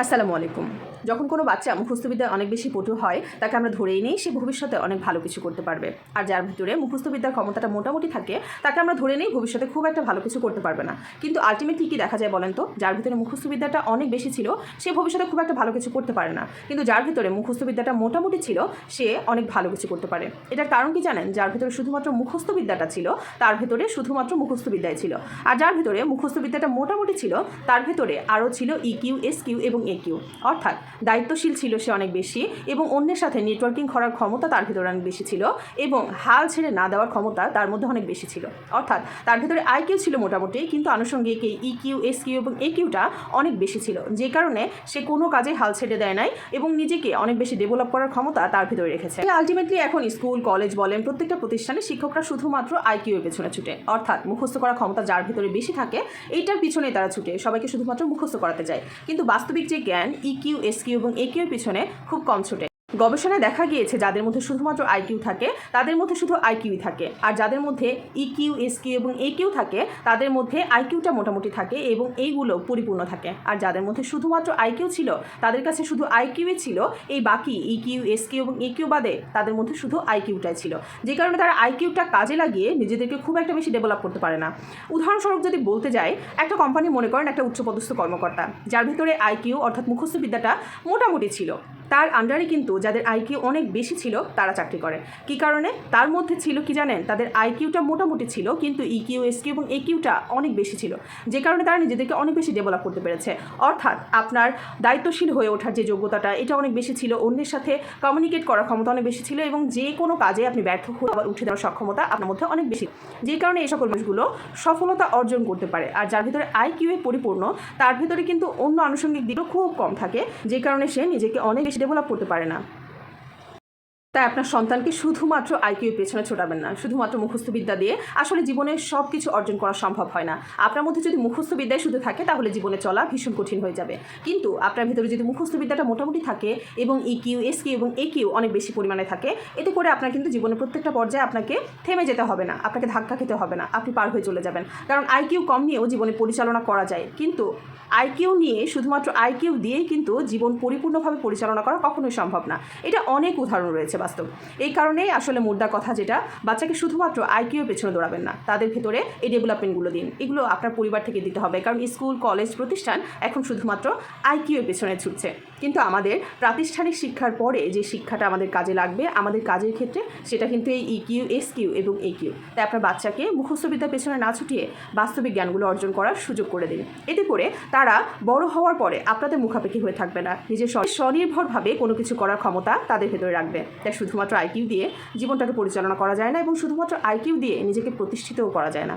আসসালামু আলাইকুম। যখন কোনো বাচ্চা মুখস্থবিদ্যায় অনেক বেশি পটু হয়, তাকে আমরা ধরেই নিই সে ভবিষ্যতে অনেক ভালো কিছু করতে পারবে। আর যার ভিতরে মুখস্থবিদ্যার ক্ষমতাটা মোটামুটি থাকে, তাকে আমরা ধরে নিই ভবিষ্যতে খুব একটা ভালো কিছু করতে পারবে না। কিন্তু আলটিমেটলি কী দেখা যায় বলেন তো? যার ভিতরে মুখস্থবিদ্যাটা অনেক বেশি ছিল, সে ভবিষ্যতে খুব একটা ভালো কিছু করতে পারে না। কিন্তু যার ভিতরে মুখস্থবিদ্যাটা মোটামুটি ছিল, সে অনেক ভালো কিছু করতে পারে। এটার কারণ কি জানেন? যার ভিতরে শুধুমাত্র মুখস্থবিদ্যাটা ছিল, তার ভিতরে শুধুমাত্র মুখস্থবিদ্যায় ছিল। আর যার ভিতরে মুখস্থবিদ্যাটা মোটামুটি ছিল, তার ভিতরে আরও ছিল ইকিউ এস কিউ এবং এ অর্থাৎ দায়িত্বশীল ছিল সে অনেক বেশি এবং অন্যের সাথে নেটওয়ার্কিং করার ক্ষমতা তার ভিতরে অনেক বেশি ছিল এবং হাল ছেড়ে না দেওয়ার ক্ষমতা তার মধ্যে অনেক বেশি ছিল। অর্থাৎ তার ভিতরে আই কিউ ছিল মোটামুটি, কিন্তু আনুষঙ্গিক এই ইকিউ এস কিউ এবং এ কিউটা অনেক বেশি ছিল, যে কারণে সে কোনো কাজে হাল ছেড়ে দেয় নাই এবং নিজেকে অনেক বেশি ডেভেলপ করার ক্ষমতা তার ভিতরে রেখেছে। আলটিমেটলি এখন স্কুল কলেজ বলেন, প্রত্যেকটা প্রতিষ্ঠানে শিক্ষকরা শুধুমাত্র আইকিউ এর পেছনে ছুটে। অর্থাৎ মুখস্থ করার ক্ষমতা যার ভিতরে বেশি থাকে, এইটার পিছনে তারা ছুটে, সবাইকে শুধুমাত্র মুখস্থ করাতে যায়। কিন্তু বাস্তবিক যে জ্ঞান ইকিউ এসকিউ এবং একিউ এর পিছনে খুব কম ছুটে। গবেষণায় দেখা গিয়েছে যাদের মধ্যে শুধুমাত্র আইকিউ থাকে, তাদের মধ্যে শুধু আইকিউই থাকে। আর যাদের মধ্যে ইকিউ এসকিউ এবং একিউ থাকে, তাদের মধ্যে আইকিউটা মোটামুটি থাকে এবং এইগুলো পরিপূর্ণ থাকে। আর যাদের মধ্যে শুধুমাত্র আইকিউ ছিল, তাদের কাছে শুধু আইকিউই ছিল, এই বাকি ইকিউ এসকিউ এবং একিউ বাদে তাদের মধ্যে শুধু আইকিউটাই ছিল। যে কারণে তারা আইকিউটা কাজে লাগিয়ে নিজেদেরকে খুব একটা বেশি ডেভেলপ করতে পারে না। উদাহরণস্বরূপ যদি বলতে যাই, একটা কোম্পানি মনে করেন একটা উচ্চপদস্থ কর্মকর্তা, যার ভিতরে আইকিউ অর্থাৎ মুখস্থ বিদ্যাটা মোটামুটি ছিল। তার আন্ডারে কিন্তু যাদের আইকিউ অনেক বেশি ছিল, তারা চাকরি করে। কি কারণে? তার মধ্যে ছিল কি জানেন? তাদের আইকিউটা মোটামুটি ছিল, কিন্তু ইকিউ এসকিউ এবং একিউটা অনেক বেশি ছিল, যে কারণে তারা নিজেদেরকে অনেক বেশি ডেভেলপ করতে পেরেছে। অর্থাৎ আপনার দায়িত্বশীল হয়ে ওঠার যে যোগ্যতাটা, এটা অনেক বেশি ছিল, অন্যের সাথে কমিউনিকেট করার ক্ষমতা অনেক বেশি ছিল এবং যে কোনো কাজে আপনি ব্যর্থ হয়ে আবার উঠে দেওয়ার সক্ষমতা আপনার মধ্যে অনেক বেশি। যে কারণে এই সকল মানুষগুলো সফলতা অর্জন করতে পারে। আর যার ভিতরে আইকিউ পরিপূর্ণ, তার ভিতরে কিন্তু অন্য আনুষঙ্গিক দিকও খুব কম থাকে, যে কারণে সে নিজেকে অনেক বেশি ডেভেলপ করতে পারে না। তাই আপনার সন্তানকে শুধুমাত্র আইকিউ পেছনে ছোটাবেন না, শুধুমাত্র মুখস্থ বিদ্যা দিয়ে আসলে জীবনে সব কিছু অর্জন করা সম্ভব হয় না। আপনার মধ্যে যদি মুখস্থ বিদ্যায় শুধু থাকে, তাহলে জীবনে চলা ভীষণ কঠিন হয়ে যাবে। কিন্তু আপনার ভিতরে যদি মুখস্থ বিদ্যাটা মোটামুটি থাকে এবং E ইকিউ এস কিউ এবং এ কিউ অনেক বেশি পরিমাণে থাকে, এতে করে আপনার কিন্তু জীবনের প্রত্যেকটা পর্যায়ে আপনাকে থেমে যেতে হবে না, আপনাকে ধাক্কা খেতে হবে না, আপনি পার হয়ে চলে যাবেন। কারণ আইকিউ কম নিয়েও জীবনে পরিচালনা করা যায়। কিন্তু আইকিউ নিয়ে শুধুমাত্র আইকিউ দিয়েই কিন্তু জীবন পরিপূর্ণভাবে পরিচালনা করা কখনোই সম্ভব না। এটা অনেক উদাহরণ রয়েছে বাস্তব। এই কারণেই আসলে মুদ্রা কথা যেটা, বাচ্চাকে শুধুমাত্র আইকিউ পেছনে দৌড়াবেন না, তাদের ভেতরে এই ডেভেলপমেন্টগুলো দিন। এগুলো আপনার পরিবার থেকে দিতে হবে, কারণ স্কুল, কলেজ, প্রতিষ্ঠান এখন শুধুমাত্র আইকিউ পেছনে ছুটছে। কিন্তু আমাদের প্রাতিষ্ঠানিক শিক্ষার পরে যে শিক্ষাটা আমাদের কাজে লাগবে, আমাদের কাজের ক্ষেত্রে সেটা কিন্তু এই ইকিউ এস কিউ এবং এ কিউ তাই আপনার বাচ্চাকে মুখস্থবিদ্যার পেছনে না ছুটিয়ে বাস্তবিক জ্ঞানগুলো অর্জন করার সুযোগ করে দিন। এতে করে তারা বড় হওয়ার পরে আপনাদের মুখাপেক্ষি হয়ে থাকবে না। নিজের স্ব- স্বনির্ভরভাবে কোনো কিছু করার ক্ষমতা তাদের ভেতরে রাখবে। শুধুমাত্র আইকিউ দিয়ে জীবনটাকে পরিচালনা করা যায় না এবং শুধুমাত্র আইকিউ দিয়ে নিজেকে প্রতিষ্ঠিতও করা যায় না।